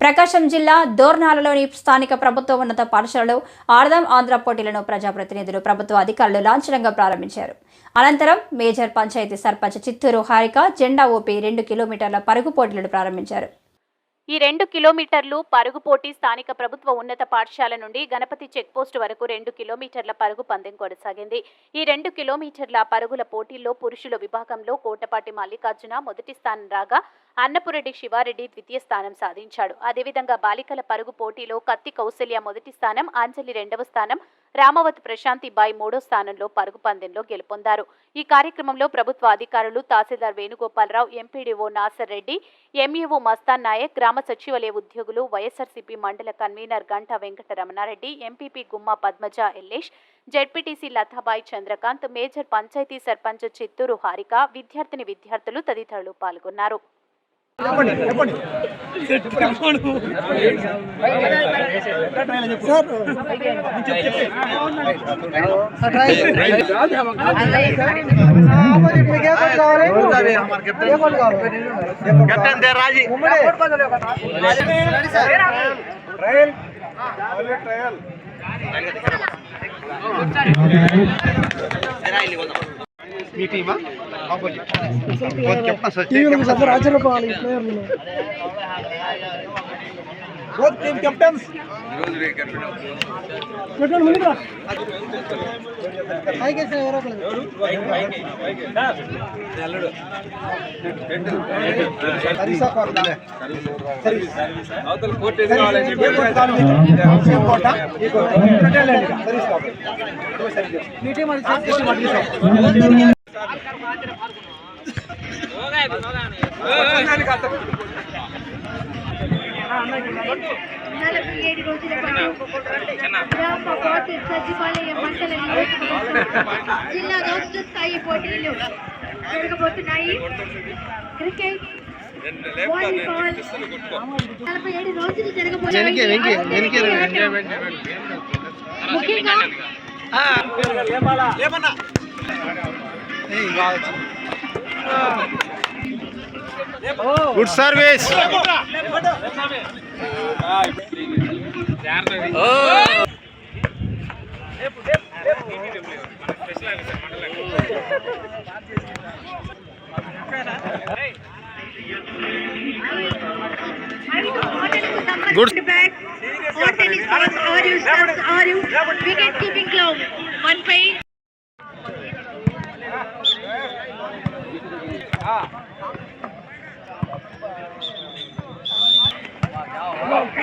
ప్రకాశం జిల్లా దోర్నాలలోని స్థానిక ప్రభుత్వ ఉన్నత పాఠశాలలో ఆర్దం ఆంధ్ర పోటీలను ప్రజాప్రతినిధులు ప్రభుత్వ అధికారులు లాంఛనంగా ప్రారంభించారు. అనంతరం మేజర్ పంచాయతీ సర్పంచ్ చిత్తూరు హారిక జెండా ఊపి రెండు కిలోమీటర్ల పరుగు పోటీలను ప్రారంభించారు. ఈ రెండు కిలోమీటర్లు పరుగు పోటీ స్థానిక ప్రభుత్వ ఉన్నత పాఠశాల నుండి గణపతి చెక్పోస్ట్ వరకు రెండు కిలోమీటర్ల పరుగు పందెం కొనసాగింది. ఈ రెండు కిలోమీటర్ల పరుగుల పోటీల్లో పురుషుల విభాగంలో కోటపాటి మల్లికార్జున మొదటి స్థానం రాగా అన్నపురెడ్డి శివారెడ్డి ద్వితీయ స్థానం సాధించాడు. అదేవిధంగా బాలికల పరుగు పోటీలో కత్తి కౌశల్య మొదటి స్థానం అంజలి రెండవ స్థానం రామవతి ప్రశాంతి బాయ్ మూడో స్థానంలో పరుగు పందెంలో గెలుపొందారు. ఈ కార్యక్రమంలో ప్రభుత్వ అధికారులు తహసీల్దార్ వేణుగోపాలరావు ఎంపీడీఓ నాసర్ రెడ్డి ఎంఈఓ మస్తాన్ నాయక్ గ్రామ సచివాలయ ఉద్యోగులు వైఎస్ఆర్సీపీ మండల convener Ganta Venkata Ramana Reddy MPP Gumma Padmaja Yellesh ZPTC Latha Bai Chandrakanth major panchayat sarpanch Chittoor Harika విద్యార్థిని విద్యార్థులు తదితరులు పాల్గొన్నారు. కెప్టెన్ దే రాజీ మీ టీమా ఆపోజిట్ కెప్టెన్ సచిన్ అందరూ ఆశ్చర్యపోవాలి ఈ ప్లేయర్లు బోత్ టీమ్ కెప్టెన్స్ పెట్టండి ముందుకు రా. పైకి వేసిన ఎవరో ఒకరు. హరీషా కోరదా సర్వీస్ అవతల కోర్ట్ ఏది కావాలి కోట ఈ కోట సర్వీస్ కావాలి మీ టీం అది చేసి చేసి మాట్లాడేసాం. నలభై రోజుల పాటు గ్రామ సచివాలయ మండల జిల్లా రాష్ట్ర స్థాయి పోటీలు జరగబోతున్నాయి క్రికెట్ వాలీబాల్ నలభై ఏడు రోజులు జరగబోతున్నాయి ముఖ్యంగా గుడ్ సర్వీస్ సంబంధించిన bat are you are you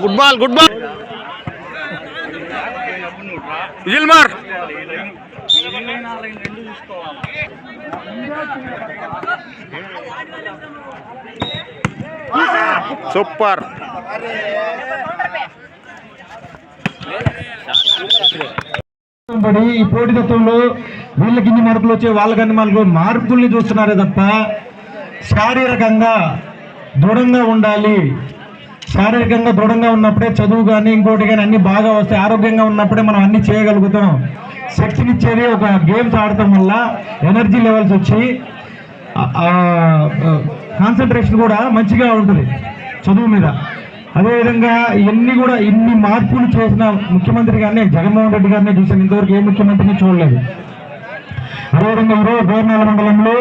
good ball good ball whistle మార్ సూపర్ పడి ఈ పోటీతత్వంలో వీళ్ళకి ఇన్ని మార్కులు వచ్చే వాళ్ళకి అన్ని మార్కులు మార్పుల్ని చూస్తున్నారే తప్ప శారీరకంగా దృఢంగా ఉండాలి. శారీరకంగా దృఢంగా ఉన్నప్పుడే చదువు కానీ ఇంకోటి కానీ అన్ని బాగా వస్తాయి. ఆరోగ్యంగా ఉన్నప్పుడే మనం అన్ని చేయగలుగుతాం. శక్తిని ఇచ్చేది ఒక గేమ్స్ ఆడటం వల్ల ఎనర్జీ లెవెల్స్ వచ్చి కాన్సన్ట్రేషన్ కూడా మంచిగా ఉంటుంది చదువు మీద. అదేవిధంగా ఇవన్నీ కూడా ఇన్ని మార్పులు చేసిన ముఖ్యమంత్రి గారిని జగన్మోహన్ రెడ్డి గారిని చూసాను ఇంతవరకు ఏ ముఖ్యమంత్రిని చూడలేదు. అదేవిధంగా ఈరోజు గోర్నాల మండలంలో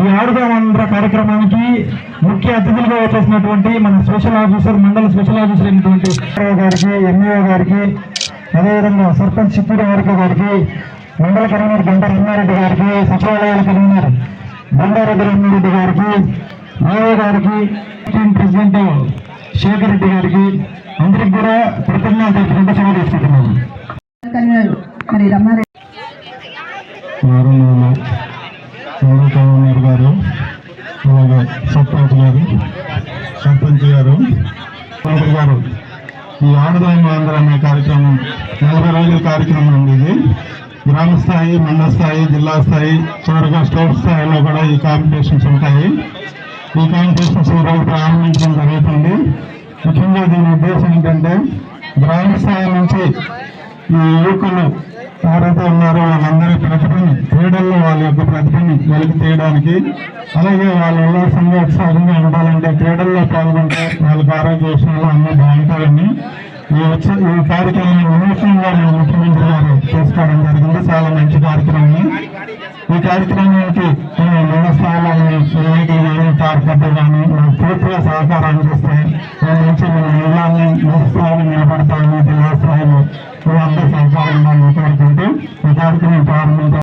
ఈ ఆడుదామంధ్ర కార్యక్రమానికి ముఖ్య అతిథులుగా వచ్చేసినటువంటి మన social officer mandal social officer అయినటువంటి గారికి ఎంఈఓ గారికి అదేవిధంగా సర్పంచ్ చిత్తూరు వారికి గారికి మండల కన్వీనర్ గంట రంగారెడ్డి గారికి సచివాలయాల కన్వీనర్ బండారెడ్డి రంగారెడ్డి గారికి ఏఓ గారికి ప్రెసిడెంట్ శేఖర్ రెడ్డి గారికి అందరికి కూడా కృతజ్ఞతలు తెలుపుకుంటూ సెలవు తీసుకుంటున్నాము మరి రమ్మారెడ్డి గారు అలాగే సర్పంచ్ గారు సర్పంచ్ గారు గారు ఈ ఆడదాం ఆంధ్ర అనే కార్యక్రమం నలభై రోజుల కార్యక్రమం ఉంది ఇది. గ్రామ స్థాయి మండల స్థాయి జిల్లా స్థాయి చివరిగా స్టేట్ స్థాయిలో కూడా ఈ కాంపిటీషన్స్ ఉంటాయి. ఈ కాంపిటీషన్స్ ఈరోజు ప్రారంభించడం జరుగుతుంది. ముఖ్యంగా దీని ఉద్దేశం ఏంటంటే గ్రామ స్థాయి నుంచి ఈ యువకులు ఎవరైతే ఉన్నారో వాళ్ళందరి ప్రతిభని క్రీడల్లో వాళ్ళ యొక్క ప్రతిభని వెలికి తీయడానికి అలాగే వాళ్ళ ఉల్లాసంగా ఉత్సాహంగా ఉండాలంటే క్రీడల్లో పాల్గొంటే వాళ్ళకి ఆరోగ్య విషయంలో అన్ని బాగుంటాయని ఈ ఉత్స ఈ కార్యక్రమాన్ని వినూత్నంగా మన ముఖ్యమంత్రి గారు చేసుకోవడం జరిగింది. చాలా మంచి కార్యక్రమం. ఈ కార్యక్రమానికి మన స్థాయిలో నాయకులు కానీ కార్యకర్తలు కానీ నాకు పూర్తిగా సహకారం అందిస్తే మన